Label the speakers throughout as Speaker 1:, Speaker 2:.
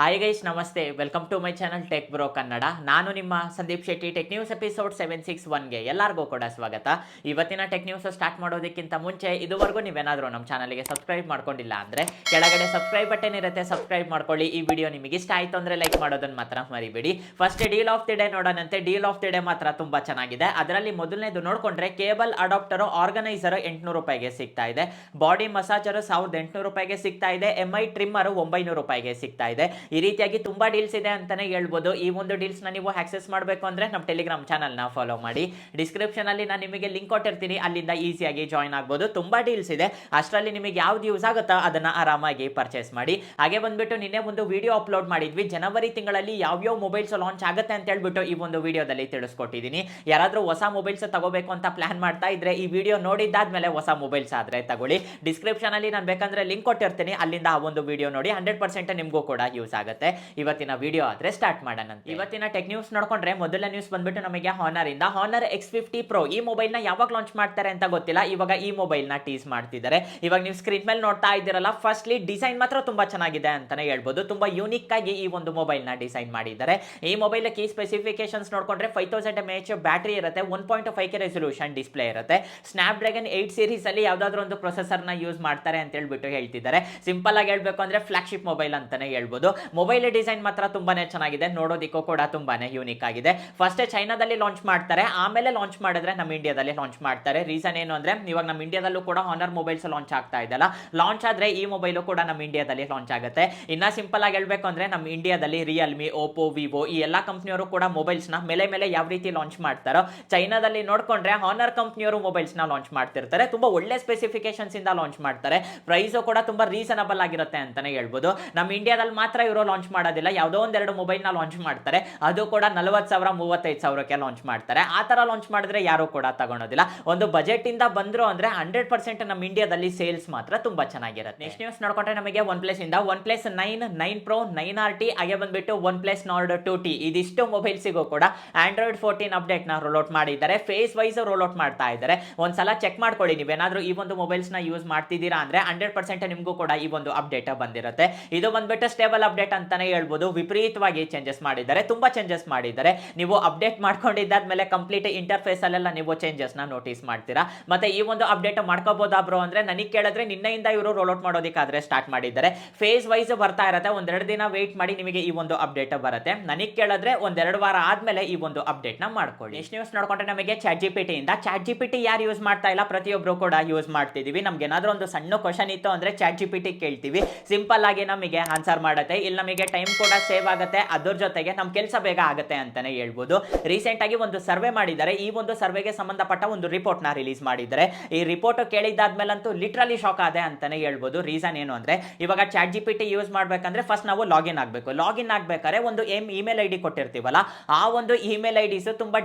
Speaker 1: Hi guys ನಮಸ್ತೆ. Welcome to my channel tech bro Kannada ನಾನು ನಿಮ್ಮ Sandeep Shetty. Tech news episode seven six ಒನ್ಗೆ ಎಲ್ಲರಿಗೂ ಕೂಡ ಸ್ವಾಗತ. ಇವತ್ತಿನ ಟೆಕ್ ನ್ಯೂಸ್ ಸ್ಟಾರ್ಟ್ ಮಾಡೋದಕ್ಕಿಂತ ಮುಂಚೆ ಇದುವರೆಗೂ ನೀವೇನಾದರೂ ನಮ್ಮ ಚಾನಲ್ಗೆ ಸಬ್ಸ್ಕ್ರೈಬ್ ಮಾಡ್ಕೊಂಡಿಲ್ಲ ಅಂದರೆ ಕೆಳಗಡೆ ಸಬ್ಸ್ಕ್ರೈಬ್ ಬಟನ್ ಇರುತ್ತೆ. ಸಬ್ಸ್ಕ್ರೈಬ್ ಮಾಡ್ಕೊಳ್ಳಿ. ಈ ವಿಡಿಯೋ ನಿಮಗೆ ಇಷ್ಟ ಆಯಿತು ಅಂದರೆ ಲೈಕ್ ಮಾಡೋದನ್ನು ಮಾತ್ರ ಮರಿಬೇಡಿ. First deal of the day ನೋಡೋಣಂತೆ. Deal of the day ಮಾತ್ರ ತುಂಬ ಚೆನ್ನಾಗಿದೆ. ಅದರಲ್ಲಿ ಮೊದಲನೇದು ನೋಡಿಕೊಂಡ್ರೆ ಕೇಬಲ್ ಅಡಾಪ್ಟರು ಆರ್ಗನೈಸರ್ ಎಂಟುನೂರು ರೂಪಾಯಿಗೆ ಸಿಗ್ತಾ ಇದೆ. ಬಾಡಿ ಮಸಾಜರು ಸಾವಿರದ ಎಂಟುನೂರು ರೂಪಾಯಿಗೆ ಸಿಗ್ತಾ ಇದೆ. ಎಂ ಐ ಟ್ರಿಮ್ಮರು ಒಂಬೈನೂರು ರೂಪಾಯಿಗೆ ಸಿಗ್ತಾ ಇದೆ. ಈ ರೀತಿಯಾಗಿ ತುಂಬಾ ಡೀಲ್ಸ್ ಇದೆ ಅಂತಾನೆ ಹೇಳ್ಬೋದು. ಈ ಒಂದು ಡೀಲ್ಸ್ನ ನೀವು ಆಕ್ಸೆಸ್ ಮಾಡಬೇಕು ಅಂದ್ರೆ ನಮ್ಮ ಟೆಲಿಗ್ರಾಮ್ ಚಾನಲ್ನ ಫಾಲೋ ಮಾಡಿ. ಡಿಸ್ಕ್ರಿಪ್ಷನ್ ಅಲ್ಲಿ ನಾನು ನಿಮಗೆ ಲಿಂಕ್ ಕೊಟ್ಟಿರ್ತೀನಿ. ಅಲ್ಲಿಂದ ಈಸಿಯಾಗಿ ಜಾಯ್ನ್ ಆಗ್ಬೋದು. ತುಂಬಾ ಡೀಲ್ಸ್ ಇದೆ. ಅಷ್ಟರಲ್ಲಿ ನಿಮಗೆ ಯಾವ್ದು ಯೂಸ್ ಆಗುತ್ತೋ ಅದನ್ನ ಆರಾಮಾಗಿ ಪರ್ಚೇಸ್ ಮಾಡಿ. ಹಾಗೆ ಬಂದ್ಬಿಟ್ಟು ನಿನ್ನೆ ಒಂದು ವಿಡಿಯೋ ಅಪ್ಲೋಡ್ ಮಾಡಿದ್ವಿ. ಜನವರಿ ತಿಂಗಳಲ್ಲಿ ಯಾವ್ಯಾವ ಮೊಬೈಲ್ಸ್ ಲಾಂಚ್ ಆಗುತ್ತೆ ಅಂತ ಹೇಳ್ಬಿಟ್ಟು ಈ ಒಂದು ವಿಡಿಯೋದಲ್ಲಿ ತಿಳಿಸ್ಕೊಟ್ಟಿದ್ದೀನಿ. ಯಾರಾದ್ರೂ ಹೊಸ ಮೊಬೈಲ್ಸ್ ತಗೋಬೇಕು ಅಂತ ಪ್ಲಾನ್ ಮಾಡ್ತಾ ಇದ್ರೆ ಈ ವಿಡಿಯೋ ನೋಡಿದ್ದಾದ್ಮೇಲೆ ಹೊಸ ಮೊಬೈಲ್ಸ್ ಆದ್ರೆ ತಗೊಳ್ಳಿ. ಡಿಸ್ಕ್ರಿಪ್ಷನ್ ಅಲ್ಲಿ ನಾನು ಬೇಕಂದ್ರೆ ಲಿಂಕ್ ಕೊಟ್ಟಿರ್ತೀನಿ. ಅಲ್ಲಿಂದ ಆ ಒಂದು ವಿಡಿಯೋ ನೋಡಿ. ಹಂಡ್ರೆಡ್ ಪರ್ಸೆಂಟ್ ನಿಮಗೂ ಕೂಡ ಯೂಸ್ ಆಗುತ್ತೆ ಇವತ್ತಿನ ವಿಡಿಯೋ ಆದ್ರೆ ಸ್ಟಾರ್ಟ್ ಮಾಡೋಣ ಇವತ್ತಿನ ಟೆಕ್ ನ್ಯೂಸ್ ನೋಡ್ಕೊಂಡ್ರೆ ಮೊದಲ ನ್ಯೂಸ್ ಬಂದ್ಬಿಟ್ಟು ನಮಗೆ ಹಾನರ್ ಇಂದ ಹಾನರ್ ಎಕ್ಸ್ ಫಿಫ್ಟಿ ಪ್ರೊ ಈ ಮೊಬೈಲ್ನ ಯಾವಾಗ ಲಾಂಚ್ ಮಾಡ್ತಾರೆ ಅಂತ ಗೊತ್ತಿಲ್ಲ. ಇವಾಗ ಈ ಮೊಬೈಲ್ನ ಟೀಸ್ ಮಾಡ್ತಿದ್ದಾರೆ. ಇವಾಗ ನೀವು ಸ್ಕ್ರೀನ್ ಮೇಲೆ ನೋಡ್ತಾ ಇದ್ದೀರಲ್ಲ ಫಸ್ಟ್ಲಿ ಡಿಸೈನ್ ಮಾತ್ರ ತುಂಬಾ ಚೆನ್ನಾಗಿದೆ ಅಂತಾನೆ ಹೇಳ್ಬೋದು. ತುಂಬಾ ಯೂನಿಕ್ ಆಗಿ ಈ ಒಂದು ಮೊಬೈಲ್ನ ಡಿಸೈನ್ ಮಾಡಿದ್ದಾರೆ. ಈ ಮೊಬೈಲ್ ಕೀ ಸ್ಪೆಸಿಫಿಕೇಶನ್ಸ್ ನೋಡ್ಕೊಂಡ್ರೆ five thousand M H battery ಇರುತ್ತೆ one point five K resolution display ಇರುತ್ತೆ. ಸ್ನ್ಯಾಪ್ ಡ್ರ್ಯಾಗನ್ ಏಟ್ ಸೀರೀಸ್ ಅಲ್ಲಿ ಯಾವ್ದಾದ್ರು ಒಂದು ಪ್ರೊಸೆಸರ್ನ ಯೂಸ್ ಮಾಡ್ತಾರೆ ಅಂತ ಹೇಳ್ಬಿಟ್ಟು ಹೇಳ್ತಿದ್ದಾರೆ. ಸಿಂಪಲ್ ಆಗಿ ಹೇಳ್ಬೇಕು ಅಂದ್ರೆ ಫ್ಲಾಗ್ಶಿಪ್ ಮೊಬೈಲ್ ಅಂತಾನೆ ಹೇಳ್ಬೋದು. ಮೊಬೈಲ್ ಡಿಸೈನ್ ಮಾತ್ರ ತುಂಬಾನೇ ಚೆನ್ನಾಗಿದೆ. ನೋಡೋದಿಕ್ಕೂ ಕೂಡ ತುಂಬಾನೇ ಯೂನಿಕ್ ಆಗಿದೆ. ಫಸ್ಟ್ ಚೈನಾದಲ್ಲಿ ಲಾಂಚ್ ಮಾಡ್ತಾರೆ. ಆಮೇಲೆ ಲಾಂಚ್ ಮಾಡಿದ್ರೆ ನಮ್ಮ ಇಂಡಿಯಾದಲ್ಲಿ ಲಾಂಚ್ ಮಾಡ್ತಾರೆ. ರೀಸನ್ ಏನು ಅಂದ್ರೆ, ಇವಾಗ ನಮ್ಮ ಇಂಡಿಯಾದಲ್ಲೂ ಕೂಡ ಹಾನರ್ ಮೊಬೈಲ್ಸ್ ಲಾಂಚ್ ಆಗ್ತಾ ಇದೆಲ್ಲ ಲಾಂಚ್ ಆದ್ರೆ ಈ ಮೊಬೈಲು ಕೂಡ ನಮ್ಮ ಇಂಡಿಯಾದಲ್ಲಿ ಲಾಂಚ್ ಆಗುತ್ತೆ. ಇನ್ನ ಸಿಂಪಲ್ ಆಗಿ ಹೇಳ್ಬೇಕು ಅಂದ್ರೆ, ನಮ್ಮ ಇಂಡಿಯಾದಲ್ಲಿ ರಿಯಲ್ಮಿ ಓಪೋ ವಿವೋ ಈ ಎಲ್ಲಾ ಕಂಪ್ನಿಯವರು ಕೂಡ ಮೊಬೈಲ್ಸ್ನ ಮೇಲೆ ಮೇಲೆ ಯಾವ ರೀತಿ ಲಾಂಚ್ ಮಾಡ್ತಾರೋ, ಚೈನಾದಲ್ಲಿ ನೋಡ್ಕೊಂಡ್ರೆ ಹಾನರ್ ಕಂಪ್ನಿಯವರು ಮೊಬೈಲ್ಸ್ನ ಲಾಂಚ್ ಮಾಡ್ತಿರ್ತಾರೆ. ತುಂಬಾ ಒಳ್ಳೆ ಸ್ಪೆಸಿಫಿಕೇಶನ್ಸ್ ಇಂದ ಲಾಂಚ್ ಮಾಡ್ತಾರೆ. ಪ್ರೈಸು ಕೂಡ ತುಂಬಾ ರೀಸನಬಲ್ ಆಗಿರುತ್ತೆ ಅಂತಾನೆ ಹೇಳ್ಬೋದು. ನಮ್ಮ ಇಂಡಿಯಾದಲ್ಲಿ ಮಾತ್ರ ಲಾಂಚ್ ಮಾಡೋದಿಲ್ಲ. ಯಾವುದೋ ಒಂದೆರಡು ಮೊಬೈಲ್ನ ಲಾಂಚ್ ಮಾಡ್ತಾರೆ. ಅದು ಕೂಡ ನಲವತ್ತು ಸಾವಿರ, ಮೂವತ್ತೈದು ಸಾವಿರಕ್ಕೆ ಲಾಂಚ್ ಮಾಡ್ತಾರೆ. ಆ ತರ ಲಾಂಚ್ ಮಾಡಿದ್ರೆ ಯಾರು ಕೂಡ ತಗೊಳೋದಿಲ್ಲ. ಒಂದು ಬಜೆಟ್ ಇಂದ ಬಂದ್ರು ಅಂದ್ರೆ ಹಂಡ್ರೆಡ್ ಪರ್ಸೆಂಟ್ ನಮ್ಮ ಇಂಡಿಯಾದಲ್ಲಿ ಸೇಲ್ಸ್ ಮಾತ್ರ ತುಂಬಾ ಚೆನ್ನಾಗಿರುತ್ತೆ. ನೆಕ್ಸ್ಟ್ ನ್ಯೂಸ್ ನೋಡ್ಕೊಂಡ್ರೆ ನಮಗೆ ಒನ್ ಪ್ಲಸ್ ಇಂದ. One plus nine nine pro nine R T ಹಾಗೆ ಬಂದ್ಬಿಟ್ಟು one plus Nord two T ಇದಿಷ್ಟು ಮೊಬೈಲ್ಸಿಗೂ ಕೂಡ ಆಂಡ್ರಾಯ್ಡ್ ಫೋರ್ಟೀನ್ ಅಪ್ಡೇಟ್ನ ರೋಲ್ಔಟ್ ಮಾಡಿದ್ದಾರೆ. ಫೇಸ್ ವೈಸ್ ರೋಲ್ಔಟ್ ಮಾಡ್ತಾ ಇದ್ದಾರೆ. ಒಂದ್ಸಲ ಚೆಕ್ ಮಾಡ್ಕೊಳ್ಳಿ. ನೀವೇನಾದ್ರೂ ಈ ಒಂದು ಮೊಬೈಲ್ಸ್ನ ಯೂಸ್ ಮಾಡ್ತಿದ್ದೀರಾ ಅಂದ್ರೆ ಹಂಡ್ರೆಡ್ ಪರ್ಸೆಂಟ್ ನಿಮಗೂ ಕೂಡ ಈ ಒಂದು ಅಪ್ಡೇಟ್ ಬಂದಿರುತ್ತೆ. ಇದು ಬಂದ್ಬಿಟ್ಟು ಸ್ಟೇಬಲ್ ಅಪ್ಡೇಟ್ ಅಂತಾನೆ ಹೇಳ್ಬೋದು. ವಿಪರೀತವಾಗಿ ಚೇಂಜಸ್ ಮಾಡಿದ್ದಾರೆ. ತುಂಬಾ ಚೇಂಜಸ್ ಮಾಡಿದ್ದಾರೆ. ನೀವು ಅಪ್ಡೇಟ್ ಮಾಡ್ಕೊಂಡಿದ್ದಾದ್ಮೇಲೆ ಕಂಪ್ಲೀಟ್ ಇಂಟರ್ಫೇಸ್ ಅಲ್ಲೆಲ್ಲ ನೀವು ಚೇಂಜಸ್ನ ನೋಟಿಸ್ ಮಾಡ್ತೀರಾ? ಮತ್ತೆ ಈ ಒಂದು ಅಪ್ಡೇಟ್ ಮಾಡ್ಕೋಬಹುದಾ ಬ್ರೋ ಅಂದ್ರೆ ನನಗೆ ಕೇಳಿದ್ರೆ ನಿನ್ನೆಯಿಂದ ಇವರು ರೋಲ್ಔಟ್ ಮಾಡೋದಕ್ಕಾದ್ರೆ ಸ್ಟಾರ್ಟ್ ಮಾಡಿದ್ದಾರೆ. ಫೇಸ್ ವೈಸ್ ಬರ್ತಾ ಇರುತ್ತೆ. ಒಂದೆರಡು ದಿನ ವೇಟ್ ಮಾಡಿ ನಿಮಗೆ ಈ ಒಂದು ಅಪ್ಡೇಟ್ ಬರುತ್ತೆ. ನನಗೆ ಕೇಳಿದ್ರೆ ಒಂದೆರಡು ವಾರ ಆದ್ಮೇಲೆ ಈ ಒಂದು ಅಪ್ಡೇಟ್ನ ಮಾಡ್ಕೊಳ್ಳಿ. ನೆಕ್ಸ್ಟ್ ನ್ಯೂಸ್ ನೋಡ್ಕೊಂಡ್ರೆ ನಮಗೆ ಚಾಟ್ ಜಿ ಇಂದ ಚಾಟ್ ಜಿ ಯಾರು ಯೂಸ್ ಮಾಡ್ತಾ ಇಲ್ಲ? ಪ್ರತಿಯೊಬ್ಬರು ಕೂಡ ಯೂಸ್ ಮಾಡ್ತಿದೀವಿ. ನಮ್ಗೆ ಏನಾದ್ರೂ ಒಂದು ಸಣ್ಣ ಕ್ವಶನ್ ಇತ್ತು ಅಂದ್ರೆ ಚಾಟ್ ಜಿ ಕೇಳ್ತೀವಿ. ಸಿಂಪಲ್ ಆಗಿ ನಮಗೆ ಆನ್ಸರ್ ಮಾಡುತ್ತೆ. ಇಲ್ಲಿ ನಮಗೆ ಟೈಮ್ ಕೂಡ ಸೇವ್ ಆಗುತ್ತೆ. ಅದ್ರ ಜೊತೆಗೆ ನಮ್ಮ ಕೆಲಸ ಬೇಗ ಆಗುತ್ತೆ ಅಂತಾನೆ ಹೇಳ್ಬೋದು. ರೀಸೆಂಟ್ ಆಗಿ ಒಂದು ಸರ್ವೆ ಮಾಡಿದ್ದಾರೆ. ಈ ಒಂದು ಸರ್ವೆಗೆ ಸಂಬಂಧಪಟ್ಟ ಒಂದು ರಿಪೋರ್ಟ್ನ ರಿಲೀಸ್ ಮಾಡಿದ್ದಾರೆ. ಈ ರಿಪೋರ್ಟ್ ಕೇಳಿದ್ದಾದ್ಮೇಲಂತೂ ಲಿಟ್ರಲಿ ಶಾಕ್ ಆದೆ ಅಂತಾನೆ ಹೇಳ್ಬೋದು. ರೀಸನ್ ಏನು ಅಂದ್ರೆ, ಇವಾಗ ಚಾಟ್ ಜಿ ಪಿ ಯೂಸ್ ಮಾಡ್ಬೇಕಂದ್ರೆ ಫಸ್ಟ್ ನಾವು ಲಾಗಿನ್ ಆಗಬೇಕು. ಲಾಗಿನ್ ಆಗ್ಬೇಕಾದ್ರೆ ಒಂದು ಎಂ ಇಮೇಲ್ ಐ ಡಿ ಕೊಟ್ಟಿರ್ತೀವಲ್ಲ, ಆ ಒಂದು ಇಮೇಲ್ ಐ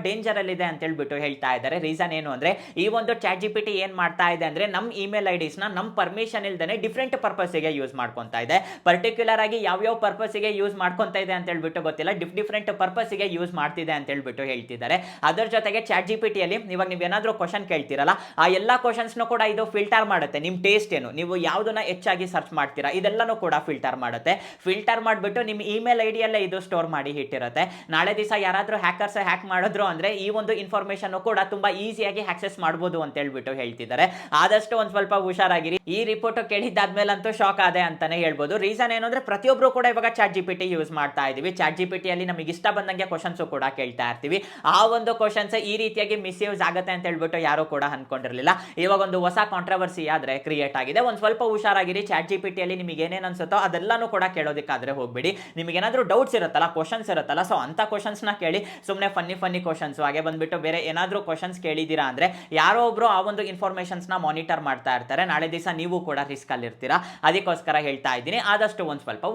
Speaker 1: ಡೇಂಜರ್ ಅಲ್ಲಿ ಇದೆ ಅಂತ ಹೇಳ್ಬಿಟ್ಟು ಹೇಳ್ತಾ ಇದ್ದಾರೆ. ರೀಸನ್ ಏನು ಅಂದ್ರೆ, ಈ ಒಂದು ಚಾಟ್ ಜಿ ಪಿ ಏನ್ ಮಾಡ್ತಾ ಇದೆ ಅಂದ್ರೆ ನಮ್ಮ ಇಮೇಲ್ ಐ ನ ನಮ್ಮ ಪರ್ಮಿಷನ್ ಇಲ್ದೇನೆ ಡಿಫ್ರೆಂಟ್ ಪರ್ಪಸ್ಗೆ ಯೂಸ್ ಮಾಡ್ಕೊತಾ ಇದೆ. ಪರ್ಟಿಕ್ಯುಲರ್ ಆಗಿ ಯಾವ್ಯಾವ ಪರ್ಪಸ್ಗೆ ಯೂಸ್ ಮಾಡ್ಕೊಂತ ಇದೆ ಅಂತ ಹೇಳ್ಬಿಟ್ಟು ಗೊತ್ತಿಲ್ಲ. ಡಿಫ್ ಡಿಫ್ರೆಂಟ್ ಪರ್ಪಸ್ಗೆ ಯೂಸ್ ಮಾಡ್ತಿದೆ ಅಂತ ಹೇಳ್ಬಿಟ್ಟು ಹೇಳ್ತಿದ್ದಾರೆ. ಅದರ ಜೊತೆಗೆ ಚಾಟ್ ಜಿ ಪಿ ಇವಾಗ ನೀವು ಏನಾದರೂ ಕ್ವಶನ್ ಕೇಳ್ತಿರಲ್ಲ, ಆ ಎಲ್ಲ ಕ್ವಶನ್ಸ್ನು ಕೂಡ ಇದು ಫಿಲ್ಟರ್ ಮಾಡುತ್ತೆ. ನಿಮ್ಮ ಟೇಸ್ಟ್ ಏನು? ನೀವು ಯಾವುದನ್ನ ಹೆಚ್ಚಾಗಿ ಸರ್ಚ್ ಮಾಡ್ತೀರಾ? ಇದೆಲ್ಲನೂ ಕೂಡ ಫಿಲ್ಟರ್ ಮಾಡುತ್ತೆ. ಫಿಲ್ಟರ್ ಮಾಡಿಬಿಟ್ಟು ನಿಮ್ಮ ಇಮೇಲ್ ಐ ಡಿಯಲ್ಲೇ ಇದು ಸ್ಟೋರ್ ಮಾಡಿ ಇಟ್ಟಿರುತ್ತೆ. ನಾಳೆ ದಿವಸ ಯಾರಾದರೂ ಹ್ಯಾಕರ್ಸ್ ಹ್ಯಾಕ್ ಮಾಡಿದ್ರು ಅಂದ್ರೆ ಈ ಒಂದು ಇನ್ಫಾರ್ಮೇಶನ್ ಕೂಡ ತುಂಬಾ ಈಸಿಯಾಗಿ ಆಕ್ಸೆಸ್ ಮಾಡ್ಬೋದು ಅಂತ ಹೇಳ್ಬಿಟ್ಟು ಹೇಳ್ತಿದ್ದಾರೆ. ಆದಷ್ಟು ಒಂದು ಸ್ವಲ್ಪ ಹುಷಾರಾಗಿರಿ. ಈ ರಿಪೋರ್ಟ್ ಕೇಳಿದ್ದಾದ್ಮೇಲಂತೂ ಶಾಕ್ ಆದೆ ಅಂತಾನೆ ಹೇಳ್ಬೋದು. ರೀಸನ್ ಏನು ಅಂದ್ರೆ ಪ್ರತಿಯೊಬ್ರು ಕೂಡ ಇವಾಗ chat G P T use ಮಾಡ್ತಾ ಇದೀವಿ. ಚಾಟ್ ಜಿ ಪಿ ಟಿಯಲ್ಲಿ ನಮಗೆ ಇಷ್ಟ ಬಂದಂಗೆ ಕ್ವಶನ್ಸ್ ಕೂಡ ಕೇಳ್ತಾ ಇರ್ತೀವಿ. ಆ ಒಂದು ಕ್ವಶನ್ಸ್ ಈ ರೀತಿಯಾಗಿ ಮಿಸ್ಯೂಸ್ ಆಗುತ್ತೆ ಅಂತ ಹೇಳ್ಬಿಟ್ಟು ಯಾರು ಕೂಡ ಅನ್ಕೊಂಡಿರಲಿಲ್ಲ. ಇವಾಗ ಒಂದು ಹೊಸ ಕಾಂಟ್ರವರ್ಸಿ ಆದ್ರೆ ಕ್ರಿಯೇಟ್ ಆಗಿದೆ. ಒಂದು ಸ್ವಲ್ಪ ಹುಷಾರಾಗಿರಿ. ಚಾಟ್ ಜಿ ಪಿ ಟಿಯಲ್ಲಿ ನಿಮಗೆ ಏನೇನು ಅನ್ಸುತ್ತೋ ಅದೆಲ್ಲಾನು ಕೂಡ ಕೇಳೋದಕ್ಕಾದ್ರೆ ಹೋಗ್ಬಿಡಿ. ನಿಮಗೆ ಏನಾದರೂ ಡೌಟ್ಸ್ ಇರುತ್ತಲ್ಲ ಕ್ವಶನ್ಸ್ ಇರುತ್ತಲ್ಲ ಸೊ ಅಂತ ಕ್ವಶನ್ಸ್ನ ಕೇಳಿ ಸುಮ್ಮನೆ ಫನ್ನಿ ಫನ್ನಿ ಕ್ವಶನ್ಸ್ ಹಾಗೆ ಬಂದ್ಬಿಟ್ಟು ಬೇರೆ ಏನಾದರೂ ಕ್ವಶನ್ಸ್ ಕೇಳಿದ್ದೀರಾ ಅಂದ್ರೆ ಯಾರೋ ಒಬ್ರು ಆ ಒಂದು ಇನ್ಫಾರ್ಮೇಷನ್ಸ್ನ ಮಾನಿಟರ್ ಮಾಡ್ತಾ ಇರ್ತಾರೆ. ನಾಳೆ ದಿವಸ ನೀವು ಕೂಡ ರಿಸ್ಕ್ ಅಲ್ಲಿ ಇರ್ತೀರಾ ಅದಕ್ಕೋಸ್ಕರ ಹೇಳ್ತಾ ಇದ್ದೀನಿ. ಆದಷ್ಟು ಒಂದು ಸ್ವಲ್ಪ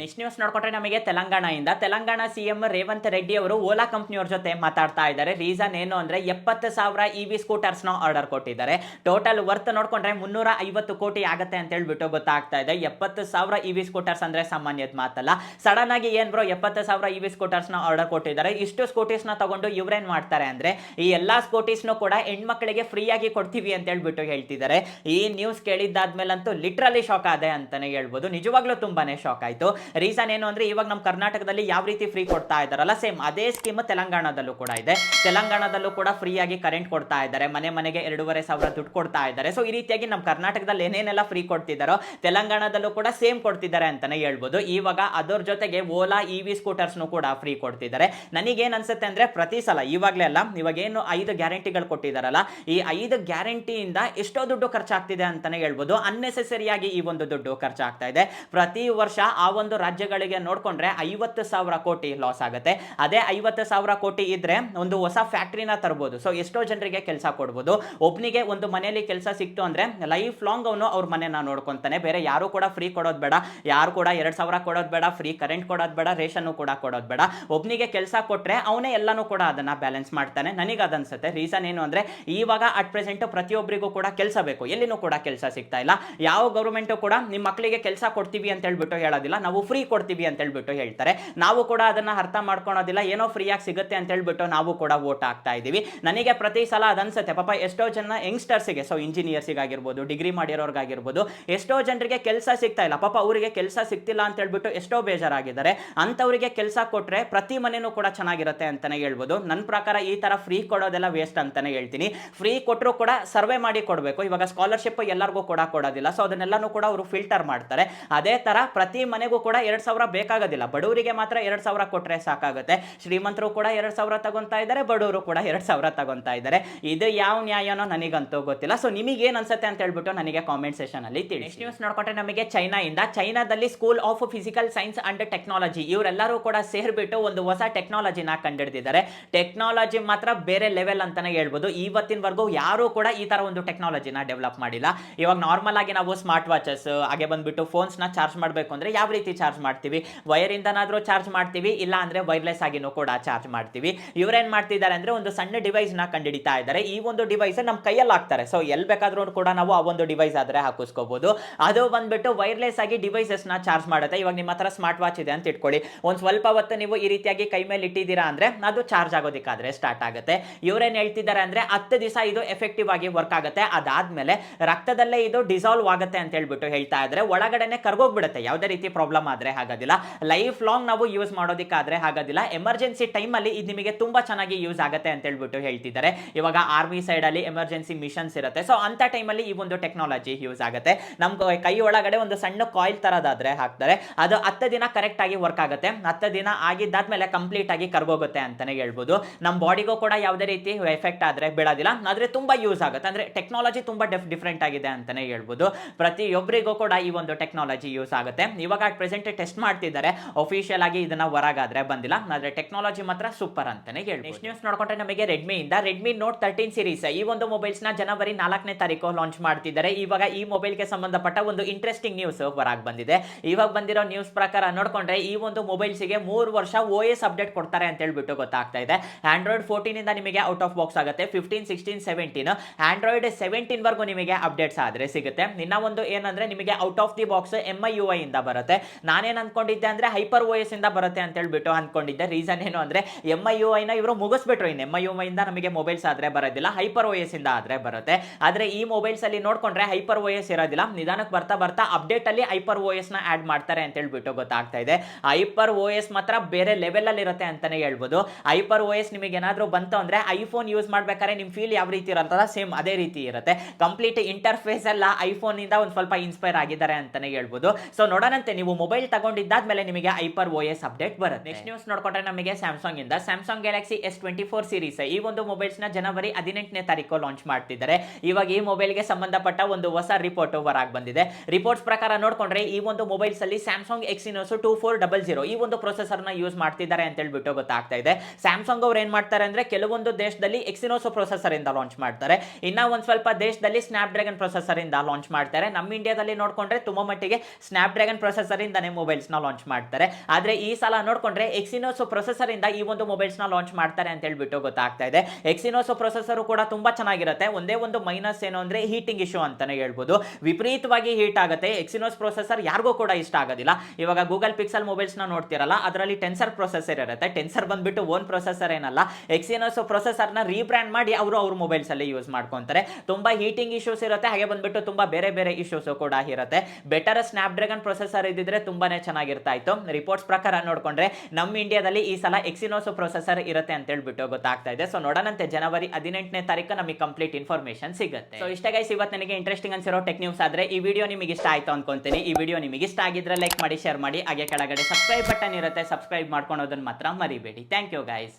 Speaker 1: ನೆಕ್ಸ್ಟ್ ನ್ಯೂಸ್ ನೋಡ್ಕೊಂಡ್ರೆ ನಮಗೆ ತೆಲಂಗಾಣದಿಂದ. ತೆಲಂಗಾಣ ಸಿಎಂ ರೇವಂತ್ ರೆಡ್ಡಿ ಅವರು ಓಲಾ ಕಂಪ್ನಿಯವ್ರ ಜೊತೆ ಮಾತಾಡ್ತಾ ಇದ್ದಾರೆ. ರೀಸನ್ ಏನು ಅಂದ್ರೆ ಎಪ್ಪತ್ತು ಸಾವಿರ ಇ ವಿ ಸ್ಕೂಟರ್ಸ್ನ ಆರ್ಡರ್ ಕೊಟ್ಟಿದ್ದಾರೆ. ಟೋಟಲ್ ವರ್ತ್ ನೋಡ್ಕೊಂಡ್ರೆ ಮುನ್ನೂರ ಐವತ್ತು ಕೋಟಿ ಆಗುತ್ತೆ ಅಂತ ಹೇಳ್ಬಿಟ್ಟು ಗೊತ್ತಾಗ್ತಾ ಇದೆ. ಎಪ್ಪತ್ತು ಸಾವಿರ ಇ ವಿ ಸ್ಕೂಟರ್ಸ್ ಅಂದ್ರೆ ಸಾಮಾನ್ಯದ ಮಾತಲ್ಲ. ಸಡನ್ ಆಗಿ ಏನ್ ಬ್ರೋ ಎಪ್ಪತ್ತು ಸಾವಿರ ಇ ವಿ ಸ್ಕೂಟರ್ಸ್ನ ಆರ್ಡರ್ ಕೊಟ್ಟಿದ್ದಾರೆ. ಇಷ್ಟು ಸ್ಕೂಟೀಸ್ನ ತಗೊಂಡು ಇವ್ರೇನ್ ಮಾಡ್ತಾರೆ ಅಂದ್ರೆ ಈ ಎಲ್ಲಾ ಸ್ಕೂಟೀಸ್ನು ಕೂಡ ಹೆಣ್ಮಕ್ಳಿಗೆ ಫ್ರೀಯಾಗಿ ಕೊಡ್ತೀವಿ ಅಂತ ಹೇಳ್ಬಿಟ್ಟು ಹೇಳ್ತಿದ್ದಾರೆ. ಈ ನ್ಯೂಸ್ ಕೇಳಿದ್ದಾದ್ಮೇಲಂತೂ ಲಿಟ್ರಲಿ ಶಾಕ್ ಆದೆ ಅಂತಾನೆ ಹೇಳ್ಬೋದು. ನಿಜವಾಗ್ಲೂ ತುಂಬಾನೇ ಶಾಕ್ ಆಯ್ತು. ರೀಸನ್ ಏನು ಅಂದ್ರೆ ಇವಾಗ ನಮ್ಮ ಕರ್ನಾಟಕದಲ್ಲಿ ಯಾವ ರೀತಿ ಫ್ರೀ ಕೊಡ್ತಾ ಇದಾರಲ್ಲ ಸೇಮ್ ಅದೇ ಸ್ಕೀಮ್ ತೆಲಂಗಾಣದಲ್ಲೂ ಕೂಡ ಇದೆ. ತೆಲಂಗಾಣದಲ್ಲೂ ಕೂಡ ಫ್ರೀ ಆಗಿ ಕರೆಂಟ್ ಕೊಡ್ತಾ ಇದ್ದಾರೆ. ಮನೆ ಮನೆಗೆ ಎರಡೂವರೆ ಸಾವಿರ ದುಡ್ಡು ಕೊಡ್ತಾ ಇದ್ದಾರೆ. ಸೊ ಈ ರೀತಿಯಾಗಿ ನಮ್ಮ ಕರ್ನಾಟಕದಲ್ಲಿ ಏನೇನೆಲ್ಲ ಫ್ರೀ ಕೊಡ್ತಿದ್ದಾರೋ, ತೆಲಂಗಾಣದಲ್ಲೂ ಕೂಡ ಸೇಮ್ ಕೊಡ್ತಿದ್ದಾರೆ ಅಂತಾನೆ ಹೇಳ್ಬೋದು. ಇವಾಗ ಅದರ ಜೊತೆಗೆ ಓಲಾ ಇ ವಿ ಸ್ಕೂಟರ್ಸ್ನು ಕೂಡ ಫ್ರೀ ಕೊಡ್ತಿದ್ದಾರೆ. ನನಗೇನು ಅನ್ಸುತ್ತೆ ಅಂದ್ರೆ ಪ್ರತಿ ಸಲ, ಇವಾಗಲೇ ಅಲ್ಲ, ಇವಾಗ ಏನು ಐದು ಗ್ಯಾರಂಟಿಗಳು ಕೊಟ್ಟಿದ್ದಾರಲ್ಲ ಈ ಐದು ಗ್ಯಾರಂಟಿಯಿಂದ ಎಷ್ಟೋ ದುಡ್ಡು ಖರ್ಚಾಗ್ತಿದೆ ಅಂತಾನೆ ಹೇಳ್ಬೋದು. ಅನ್ನೆಸೆಸರಿಯಾಗಿ ಈ ಒಂದು ದುಡ್ಡು ಖರ್ಚಾಗ್ತಾ ಇದೆ. ಪ್ರತಿ ವರ್ಷ ಆ ಒಂದು ರಾಜ್ಯಗಳಿಗೆ ನೋಡ್ಕೊಂಡ್ರೆ ಐವತ್ತು ಸಾವಿರ ಕೋಟಿ ಲಾಸ್ ಆಗುತ್ತೆ. ಅದೇ ಐವತ್ತು ಸಾವಿರ ಕೋಟಿ ಇದ್ರೆ ಒಂದು ಹೊಸ ಫ್ಯಾಕ್ಟ್ರಿನ ತರ್ಬೋದು. ಸೊ ಎಷ್ಟೋ ಜನರಿಗೆ ಕೆಲಸ ಕೊಡ್ಬೋದು. ಒಬ್ಬನಿಗೆ ಒಂದು ಮನೆಯಲ್ಲಿ ಕೆಲಸ ಸಿಕ್ತು ಅಂದ್ರೆ ಲೈಫ್ ಲಾಂಗ್ ಅವನು ಅವ್ರ ಮನೆನ ನೋಡ್ಕೊಂತಾನೆ. ಬೇರೆ ಯಾರು ಕೂಡ ಫ್ರೀ ಕೊಡೋದು ಬೇಡ. ಯಾರು ಕೂಡ ಎರಡು ಸಾವಿರ ಕೊಡೋದು ಬೇಡ. ಫ್ರೀ ಕರೆಂಟ್ ಕೊಡೋದು ಬೇಡ. ರೇಷನ್ ಕೂಡ ಕೊಡೋದು ಬೇಡ. ಒಬ್ಬನಿಗೆ ಕೆಲಸ ಕೊಟ್ಟರೆ ಅವನೇ ಎಲ್ಲಾನು ಕೂಡ ಅದನ್ನ ಬ್ಯಾಲೆನ್ಸ್ ಮಾಡ್ತಾನೆ. ನನಗೆ ಅದನ್ಸುತ್ತೆ. ರೀಸನ್ ಏನು ಅಂದ್ರೆ ಇವಾಗ ಅಟ್ ಪ್ರೆಸೆಂಟ್ ಪ್ರತಿಯೊಬ್ಬರಿಗೂ ಕೂಡ ಕೆಲಸ ಬೇಕು. ಎಲ್ಲಿನೂ ಕೂಡ ಕೆಲಸ ಸಿಗ್ತಾ ಇಲ್ಲ. ಯಾವ ಗೌರ್ಮೆಂಟು ಕೂಡ ನಿಮ್ಮ ಮಕ್ಕಳಿಗೆ ಕೆಲಸ ಕೊಡ್ತೀವಿ ಅಂತ ಹೇಳ್ಬಿಟ್ಟು ಹೇಳೋದಿಲ್ಲ. ನಾವು ಫ್ರೀ ಕೊಡ್ತೀವಿ ಅಂತ ಹೇಳ್ಬಿಟ್ಟು ಹೇಳ್ತಾರೆ. ನಾವು ಕೂಡ ಅದನ್ನ ಅರ್ಥ ಮಾಡ್ಕೊಳೋದಿಲ್ಲ. ಏನೋ ಫ್ರೀಯಾಗಿ ಸಿಗುತ್ತೆ ಅಂತ ಹೇಳ್ಬಿಟ್ಟು ನಾವು ಕೂಡ ವೋಟ್ ಆಗ್ತಾ ಇದೀವಿ ನನಗೆ ಪ್ರತಿ ಸಲ ಅದನ್ಸುತ್ತೆ. ಪಾಪ ಎಷ್ಟೋ ಜನ ಯಂಗ್ಸ್ಟರ್ಸಿಗೆ ಸೊ ಇಂಜಿನಿಯರ್ಸಿಗಾಗಿರ್ಬೋದು ಡಿಗ್ರಿ ಮಾಡಿರೋರ್ಗಾಗಿರ್ಬೋದು, ಎಷ್ಟೋ ಜನರಿಗೆ ಕೆಲಸ ಸಿಗ್ತಾ ಇಲ್ಲ. ಪಾಪ ಅವರಿಗೆ ಕೆಲಸ ಸಿಗ್ತಿಲ್ಲ ಅಂತ ಹೇಳ್ಬಿಟ್ಟು ಎಷ್ಟೋ ಬೇಜಾರಾಗಿದ್ದಾರೆ. ಅಂಥವರಿಗೆ ಕೆಲಸ ಕೊಟ್ರೆ ಪ್ರತಿ ಮನೆಯೂ ಕೂಡ ಚೆನ್ನಾಗಿರುತ್ತೆ ಅಂತಾನೆ ಹೇಳ್ಬೋದು. ನನ್ನ ಪ್ರಕಾರ ಈ ತರ ಫ್ರೀ ಕೊಡೋದೆಲ್ಲ ವೇಸ್ಟ್ ಅಂತಾನೆ ಹೇಳ್ತೀನಿ. ಫ್ರೀ ಕೊಟ್ಟರು ಕೂಡ ಸರ್ವೆ ಮಾಡಿ ಕೊಡಬೇಕು. ಇವಾಗ ಸ್ಕಾಲರ್ಶಿಪ್ ಎಲ್ಲರಿಗೂ ಕೂಡ ಕೊಡೋದಿಲ್ಲ. ಸೊ ಅದನ್ನೆಲ್ಲನೂ ಕೂಡ ಅವರು ಫಿಲ್ಟರ್ ಮಾಡ್ತಾರೆ. ಅದೇ ತರ ಪ್ರತಿ ಮನೆಗೂ ಕೂಡ ಎರಡು ಸಾವಿರ ಬೇಕಾಗೋದಿಲ್ಲ. ಬಡವರಿಗೆ ಮಾತ್ರ ಎರಡು ಸಾವಿರ ಕೊಟ್ಟರೆ ಸಾಕಾಗುತ್ತೆ. ಶ್ರೀಮಂತರು ಕೂಡ ಎರಡು ಸಾವಿರ ತಗೊಂತಾ ಇದ್ದಾರೆ, ಬಡವರು ಕೂಡ ಎರಡು ಸಾವಿರ ತಗೊಂತಾ ಇದ್ದಾರೆ. ಇದು ಯಾವ ನ್ಯಾಯನೋ ನನಗಂತೂ ಗೊತ್ತಿಲ್ಲ. ಸೊ ನಿಮಗೆ ಏನು ಅನ್ಸುತ್ತೆ ಅಂತ ಹೇಳ್ಬಿಟ್ಟು ನನಗೆ ಕಾಮೆಂಟ್ ಸೆಷನ್ ಅಲ್ಲಿ ತಿಳಿಸಿ. ನೆಕ್ಸ್ಟ್ ನ್ಯೂಸ್ ನೋಡ್ಕೊಂಡ್ರೆ ನಮಗೆ ಚೈನಾ ಇಂದ ಚೈನಾದಲ್ಲಿ school of physical science and technology ಇವರೆಲ್ಲರೂ ಕೂಡ ಸೇರ್ಬಿಟ್ಟು ಒಂದು ಹೊಸ ಟೆಕ್ನಾಲಜಿನ ಕಂಡಿಡಿದಿದ್ದಾರೆ ಟೆಕ್ನಾಲಜಿ ಮಾತ್ರ ಬೇರೆ ಲೆವೆಲ್ ಅಂತಾನೆ ಹೇಳ್ಬೋದು. ಇವತ್ತಿನವರೆಗೂ ಯಾರು ಕೂಡ ಈ ತರ ಒಂದು ಟೆಕ್ನಾಲಜಿನ ಡೆವಲಪ್ ಮಾಡಿಲ್ಲ. ಇವಾಗ ನಾರ್ಮಲ್ ಆಗಿ ನಾವು ಸ್ಮಾರ್ಟ್ ವಾಚಸ್ ಹಾಗೆ ಬಂದ್ಬಿಟ್ಟು ಫೋನ್ಸ್ನ ಚಾರ್ಜ್ ಮಾಡಬೇಕು ಅಂದ್ರೆ ಯಾವ ರೀತಿ ಚಾರ್ಜ್ ಮಾಡ್ತೀವಿ. ವೈರಿಂದನಾದ್ರೂ ಚಾರ್ಜ್ ಮಾಡ್ತೀವಿ. ಇಲ್ಲ ಅಂದ್ರೆ ವೈರ್ಲೆಸ್ ಆಗಿನೂ ಕೂಡ ಚಾರ್ಜ್ ಮಾಡ್ತೀವಿ. ಇವ್ರೇನ್ ಮಾಡ್ತಿದ್ದಾರೆ ಅಂದ್ರೆ ಒಂದು ಸಣ್ಣ ಡಿವೈಸ್ನ ಕಂಡಿಡಿತಾ ಇದ್ದಾರೆ. ಈ ಒಂದು ಡಿವೈಸ್ ನಮ್ಮ ಕೈಯಲ್ಲಿ ಹಾಕ್ತಾರೆ. ಸೊ ಎಲ್ಲಿ ಬೇಕಾದ್ರೂ ಕೂಡ ನಾವು ಆ ಒಂದು ಡಿವೈಸ್ ಆದ್ರೆ ಹಾಕಿಸ್ಕೋಬಹುದು ಅದು ಬಂದ್ಬಿಟ್ಟು ವೈರ್ಲೆಸ್ ಆಗಿ ಡಿವೈಸಸ್ನ ಚಾರ್ಜ್ ಮಾಡುತ್ತೆ. ಇವಾಗ ನಿಮ್ಮ ಹತ್ರ ಸ್ಮಾರ್ಟ್ ವಾಚ್ ಇದೆ ಅಂತ ಇಟ್ಕೊಳ್ಳಿ. ಒಂದು ಸ್ವಲ್ಪ ಹೊತ್ತು ನೀವು ಈ ರೀತಿಯಾಗಿ ಕೈ ಮೇಲೆ ಇಟ್ಟಿದ್ದೀರಾ ಅಂದ್ರೆ ಅದು ಚಾರ್ಜ್ ಆಗೋದಕ್ಕಾದ್ರೆ ಸ್ಟಾರ್ಟ್ ಆಗುತ್ತೆ. ಇವ್ರೇನ್ ಹೇಳ್ತಿದ್ದಾರೆ ಅಂದ್ರೆ ಹತ್ತು ದಿವಸ ಇದು ಎಫೆಕ್ಟಿವ್ ಆಗಿ ವರ್ಕ್ ಆಗುತ್ತೆ. ಅದಾದ್ಮೇಲೆ ರಕ್ತದಲ್ಲೇ ಇದು ಡಿಸಾಲ್ವ್ ಆಗುತ್ತೆ ಅಂತ ಹೇಳ್ಬಿಟ್ಟು ಹೇಳ್ತಾ ಇದ್ರೆ ಒಳಗಡೆನೆ ಕರ್ಗೋಗ್ಬಿಡುತ್ತೆ. ಯಾವುದೇ ರೀತಿ ಪ್ರಾಬ್ಲಮ್ ಆದ್ರೆ ಆಗೋದಿಲ್ಲ ಲೈಫ್ ಲಾಂಗ್ ನಾವು ಯೂಸ್ ಮಾಡೋದಕ್ಕಾದ್ರೆ ಆಗೋದಿಲ್ಲ ಎಮರ್ಜೆನ್ಸಿ ಟೈಮಲ್ಲಿ ಇದು ನಿಮಗೆ ತುಂಬಾ ಚೆನ್ನಾಗಿ ಯೂಸ್ ಆಗುತ್ತೆ ಅಂತ ಹೇಳ್ಬಿಟ್ಟು ಹೇಳ್ತಿದ್ದಾರೆ. ಇವಾಗ ಆರ್ಮಿ ಸೈಡಲ್ಲಿ ಎಮರ್ಜೆನ್ಸಿ ಮಿಷನ್ಸ್ ಇರುತ್ತೆ. ಸೊ ಅಂತ ಟೈಮಲ್ಲಿ ಈ ಒಂದು ಟೆಕ್ನಾಲಜಿ ಯೂಸ್ ಆಗುತ್ತೆ. ನಮ್ಮ ಕೈ ಒಳಗಡೆ ಒಂದು ಸಣ್ಣ ಕಾಯಿಲ್ ತರದಾದ್ರೆ ಹಾಕ್ತಾರೆ. ಅದು ಹತ್ತು ದಿನ ಕರೆಕ್ಟಾಗಿ ವರ್ಕ್ ಆಗುತ್ತೆ. ಹತ್ತು ದಿನ ಆಗಿದ್ದಾದ್ಮೇಲೆ ಕಂಪ್ಲೀಟ್ ಆಗಿ ಕರ್ಗೋಗುತ್ತೆ ಅಂತಾನೆ ಹೇಳ್ಬೋದು. ನಮ್ಮ ಬಾಡಿಗೂ ಕೂಡ ಯಾವುದೇ ರೀತಿ ಎಫೆಕ್ಟ್ ಆದ್ರೆ ಬಿಡೋದಿಲ್ಲ. ಆದ್ರೆ ತುಂಬಾ ಯೂಸ್ ಆಗುತ್ತೆ. ಅಂದ್ರೆ ಟೆಕ್ನಾಲಜಿ ತುಂಬಾ ಡಿಫ್ರೆಂಟ್ ಆಗಿದೆ ಅಂತಾನೆ ಹೇಳ್ಬೋದು. ಪ್ರತಿಯೊಬ್ಬರಿಗೂ ಕೂಡ ಈ ಒಂದು ಟೆಕ್ನಾಲಜಿ ಯೂಸ್ ಆಗುತ್ತೆ. ಇವಾಗ ಪ್ರೆಸೆಂಟ್ ಟೆಸ್ಟ್ ಮಾಡ್ತಿದ್ದಾರೆ. ಅಫಿಷಿಯಲ್ ಆಗಿ ಇದನ್ನ ಹೊರಗಾದ್ರೆ ಬಂದಿಲ್ಲ. ಆದ್ರೆ ಟೆಕ್ನಾಲಜಿ ಮಾತ್ರ ಸೂಪರ್ ಅಂತಾನೆ ಹೇಳಿ ನೆಕ್ಸ್ಟ್ ನ್ಯೂಸ್ ನೋಡ್ಕೊಂಡ್ರೆ ನಮಗೆ ರೆಡ್ಮಿ ಇಂದ. ರೆಡ್ಮಿ ನೋಟ್ ತರ್ಟೀನ್ ಸೀರೀಸ್ ಈ ಒಂದು ಮೊಬೈಲ್ಸ್ನ ಜನವರಿ ನಾಲ್ಕನೇ ತಾರೀಕು ಲಾಂಚ್ ಮಾಡ್ತಿದ್ದಾರೆ. ಇವಾಗ ಈ ಮೊಬೈಲ್ಗೆ ಸಂಬಂಧಪಟ್ಟ ಒಂದು ಇಂಟ್ರೆಸ್ಟಿಂಗ್ ನ್ಯೂಸ್ ಹೊರಗೆ ಬಂದಿದೆ. ಇವಾಗ ಬಂದಿರೋ ನ್ಯೂಸ್ ಪ್ರಕಾರ ನೋಡ್ಕೊಂಡ್ರೆ ಈ ಒಂದು ಮೊಬೈಲ್ಸ್ಗೆ ಮೂರು ವರ್ಷ ಓ ಎಸ್ ಅಪ್ಡೇಟ್ ಕೊಡ್ತಾರೆ ಅಂತ ಹೇಳ್ಬಿಟ್ಟು ಗೊತ್ತಾಗ್ತಾ ಇದೆ. ಆಂಡ್ರಾಯ್ಡ್ ಫೋರ್ಟೀನ್ ಇಂದ ನಿಮಗೆ ಔಟ್ ಆಫ್ ಬಾಕ್ಸ್ ಆಗುತ್ತೆ. Fifteen sixteen seventeen Android seventeen ವರ್ಗೂ ನಿಮಗೆ ಅಪ್ಡೇಟ್ಸ್ ಆದರೆ ಸಿಗುತ್ತೆ. ಇನ್ನ ಒಂದು ಏನಂದ್ರೆ ನಿಮಗೆ out of the box M I U I ಇಂದ ಬರುತ್ತೆ. ನಾನೇನ್ ಅನ್ಕೊಂಡಿದ್ದೆ ಅಂದ್ರೆ ಹೈಪರ್ ಓ ಇಂದ ಬರುತ್ತೆ ಅಂತ ಹೇಳ್ಬಿಟ್ಟು ಅನ್ಕೊಂಡಿದ್ದೆ. ರೀಸನ್ ಏನು ಅಂದ್ರೆ ಎಂ ಐ ಯು ಐ ನ ಇವರು ಮುಗಿಸ್ಬಿಟ್ರು ಇನ್ನು ಎಂ ಐ ಯು ಐ ಇಂದ ನಮಗೆ ಮೊಬೈಲ್ಸ್ ಆದ್ರೆ ಬರೋದಿಲ್ಲ, ಹೈಪರ್ ಓ ಇಂದ ಆದ್ರೆ ಬರುತ್ತೆ. ಆದ್ರೆ ಈ ಮೊಬೈಲ್ಸ್ ಅಲ್ಲಿ ನೋಡ್ಕೊಂಡ್ರೆ ಹೈಪರ್ ಓ ಇರೋದಿಲ್ಲ. ನಿಧಾನಕ್ಕೆ ಬರ್ತಾ ಬರ್ತಾ ಅಪ್ಡೇಟ್ ಅಲ್ಲಿ ಹೈಪರ್ ಓ ನ ಆಡ್ ಮಾಡ್ತಾರೆ ಅಂತ ಹೇಳ್ಬಿಟ್ಟು ಗೊತ್ತಾಗ್ತಾ ಇದೆ. ಹೈಪರ್ ಓ ಮಾತ್ರ ಬೇರೆ ಲೆವೆಲ್ ಅಲ್ಲಿ ಇರುತ್ತೆ ಅಂತಾನೆ ಹೇಳ್ಬೋದು. ಹೈಪರ್ ಓ ಎಸ್ ನಿಮಗೆ ಏನಾದರೂ ಬಂತು ಅಂದ್ರೆ ಐಫೋನ್ ಯೂಸ್ ಮಾಡ್ಬೇಕಾದ್ರೆ ನಿಮ್ ಫೀಲ್ ಯಾವ ರೀತಿ ಇರುತ್ತಲ್ಲ ಸೇಮ್ ಅದೇ ರೀತಿ ಇರುತ್ತೆ. ಕಂಪ್ಲೀಟ್ ಇಂಟರ್ಫೇಸ್ ಎಲ್ಲ ಐಫೋನ್ ಇಂದ ಒಂದು ಸ್ವಲ್ಪ ಇನ್ಸ್ಪೈರ್ ಆಗಿದ್ದಾರೆ ಅಂತಾನೆ ಹೇಳ್ಬೋದು. ಸೊ ನೋಡೋಣಂತೆ ನೀವು ಮೊಬೈಲ್ ತಗೊಂಡಿದ್ದಾದ್ಮೇಲೆ ನಿಮಗೆ ಐಪರ್ ಓ ಎಸ್ ಅಪ್ಡೇಟ್ ಬರುತ್ತೆ. ನೆಕ್ಸ್ಟ್ ನ್ಯೂಸ್ ನೋಡ್ಕೊಂಡ್ರೆ ನಮಗೆ ಸ್ಯಾಮ್ಸಂಗ್ ಇಂದ. Samsung Galaxy S twenty four series ಈ ಒಂದು ಮೊಬೈಲ್ಸ್ನ ಜನವರಿ ಹದಿನೆಂಟನೇ ತಾರೀಕು ಲಾಂಚ್ ಮಾಡ್ತಿದ್ದಾರೆ. ಇವಾಗ ಈ ಮೊಬೈಲ್ಗೆ ಸಂಬಂಧಪಟ್ಟ ಒಂದು ಹೊಸ ರಿಪೋರ್ಟ್ ಹೊರಗೆ ಬಂದಿದೆ. ರಿಪೋರ್ಟ್ಸ್ ಪ್ರಕಾರ ನೋಡ್ಕೊಂಡ್ರೆ ಈ ಒಂದು ಮೊಬೈಲ್ಸ್ ಅಲ್ಲಿ Samsung Exynos two four double zero ಈ ಒಂದು ಪ್ರೊಸೆಸರ್ನ ಯೂಸ್ ಮಾಡ್ತಿದ್ದಾರೆ ಅಂತ ಹೇಳ್ಬಿಟ್ಟು ಗೊತ್ತಾಗ್ತಾ ಇದೆ. ಸ್ಯಾಮ್ಸಂಗ್ ಅವ್ರು ಏನ್ ಮಾಡ್ತಾರೆ ಅಂದ್ರೆ ಕೆಲವೊಂದು ದೇಶದಲ್ಲಿ ಎಕ್ಸಿನೋಸ್ ಪ್ರೊಸೆಸರ್ ಇಂದ ಲಾಂಚ್ ಮಾಡ್ತಾರೆ. ಇನ್ನ ಒಂದ್ ಸ್ವಲ್ಪ ದೇಶದಲ್ಲಿ ಸ್ನಾಪ್ ಡ್ರ್ಯಾಗನ್ ಪ್ರೊಸೆಸರ್ ಇಂದ ಲಾಂಚ್ ಮಾಡ್ತಾರೆ. ನಮ್ಮ ಇಂಡಿಯಾದಲ್ಲಿ ನೋಡ್ಕೊಂಡ್ರೆ ತುಂಬಾ ಮಟ್ಟಿಗೆ ಸ್ನಾಪ್ ಡ್ರ್ಯಾಗನ್ ಪ್ರೊಸೆಸರ್ ಇಂದಾನೆ ಮೊಬೈಲ್ಸ್ನ ಲಾಂಚ್ ಮಾಡ್ತಾರೆ. ಆದ್ರೆ ಈ ಸಲ ನೋಡ್ಕೊಂಡ್ರೆ ಎಕ್ಸಿನೋಸ್ ಪ್ರೊಸೆಸರ್ ಇಂದ ಈ ಒಂದು ಮೊಬೈಲ್ಸ್ನ ಲಾಂಚ್ ಮಾಡ್ತಾರೆ ಅಂತ ಹೇಳ್ಬಿಟ್ಟು ಗೊತ್ತಾಗ್ತಾ ಇದೆ. ಎಕ್ಸಿನೋಸ್ ಪ್ರೊಸೆಸರ್ ಕೂಡ ತುಂಬಾ ಚೆನ್ನಾಗಿರುತ್ತೆ. ಒಂದೇ ಒಂದು ಮೈನಸ್ ಏನು ಅಂದ್ರೆ ಹೀಟಿಂಗ್ ಇಶ್ಯೂ ಅಂತಾನೆ ಹೇಳ್ಬೋದು. ವಿಪರೀತವಾಗಿ ಹೀಟ್ ಆಗುತ್ತೆ. ಎಕ್ಸಿನೋಸ್ ಪ್ರೊಸೆಸರ್ ಯಾರಿಗೂ ಕೂಡ ಇಷ್ಟ ಆಗೋದಿಲ್ಲ. ಇವಾಗ ಗೂಗಲ್ ಪಿಕ್ಸೆಲ್ ಮೊಬೈಲ್ಸ್ನ ನೋಡ್ತಿರಲ್ಲ, ಅದರಲ್ಲಿ ಟೆನ್ಸರ್ ಪ್ರೊಸೆಸರ್ ಇರುತ್ತೆ. ಟೆನ್ಸರ್ ಬಂದ್ಬಿಟ್ಟು ಓನ್ ಪ್ರೊಸೆಸರ್ ಏನಲ್ಲ. ಎಕ್ಸಿನೋಸ್ ಪ್ರೊಸೆಸರ್ನ ರೀಬ್ರ್ಯಾಂಡ್ ಮಾಡಿ ಅವರು ಅವ್ರ ಮೊಬೈಲ್ಸ್ ಅಲ್ಲಿ ಯೂಸ್ ಮಾಡ್ಕೊಂತಾರೆ. ತುಂಬಾ ಹೀಟಿಂಗ್ ಇಶ್ಯೂಸ್ ಇರುತ್ತೆ. ಹಾಗೆ ಬಂದ್ಬಿಟ್ಟು ತುಂಬಾ ಬೇರೆ ಬೇರೆ ಇಶ್ಯೂಸ್ ಕೂಡ ಇರುತ್ತೆ. ಬೆಟರ್ ಸ್ನಾಪ್ ಡ್ರ್ಯಾಗನ್ ಪ್ರೊಸೆಸರ್ ಇದ್ದಿದ್ರೆ ತುಂಬಾನೇ ಚೆನ್ನಾಗಿರ್ತಾ ಇತ್ತು. ರಿಪೋರ್ಟ್ಸ್ ಪ್ರಕಾರ ನೋಡ್ಕೊಂಡ್ರೆ ನಮ್ಮ ಇಂಡಿಯಾದಲ್ಲಿ ಈ ಸಲ ಎಕ್ಸಿನೋಸು ಪ್ರೊಸೆಸರ್ ಇರುತ್ತೆ ಅಂತ ಹೇಳ್ಬಿಟ್ಟು ಗೊತ್ತಾಗ್ತಾ ಇದೆ. ಸೊ ನೋಡೋಣಂತೆ ಜನವರಿ ಹದಿನೆಂಟನೇ ತಾರೀಕು ನಮಗೆ ಕಂಪ್ಲೀಟ್ ಇನ್ಫಾರ್ಮೇಶನ್ ಸಿಗುತ್ತೆ. ಸೊ ಇಷ್ಟ ಗೈಸ್ ಇವತ್ತು ನನಗೆ ಇಂಟ್ರೆಸ್ಟಿಂಗ್ ಅನ್ಸಿರೋ ಟೆಕ್ ನ್ಯೂಸ್ ಆದ್ರೆ ಈ ವಿಡಿಯೋ ನಿಮಗೆ ಇಷ್ಟ ಆಯ್ತು ಅನ್ಕೊಂತೀನಿ. ಈ ವಿಡಿಯೋ ನಿಮಗೆ ಇಷ್ಟ ಆಗಿದ್ರೆ ಲೈಕ್ ಮಾಡಿ ಶೇರ್ ಮಾಡಿ. ಹಾಗೆ ಕೆಳಗಡೆ ಸಬ್ಸ್ಕ್ರೈಬ್ ಬಟನ್ ಇರುತ್ತೆ. ಸಬ್ಸ್ಕ್ರೈಬ್ ಮಾಡ್ಕೊಳೋದನ್ನ ಮಾತ್ರ ಮರಿಬೇಡಿ. Thank you guys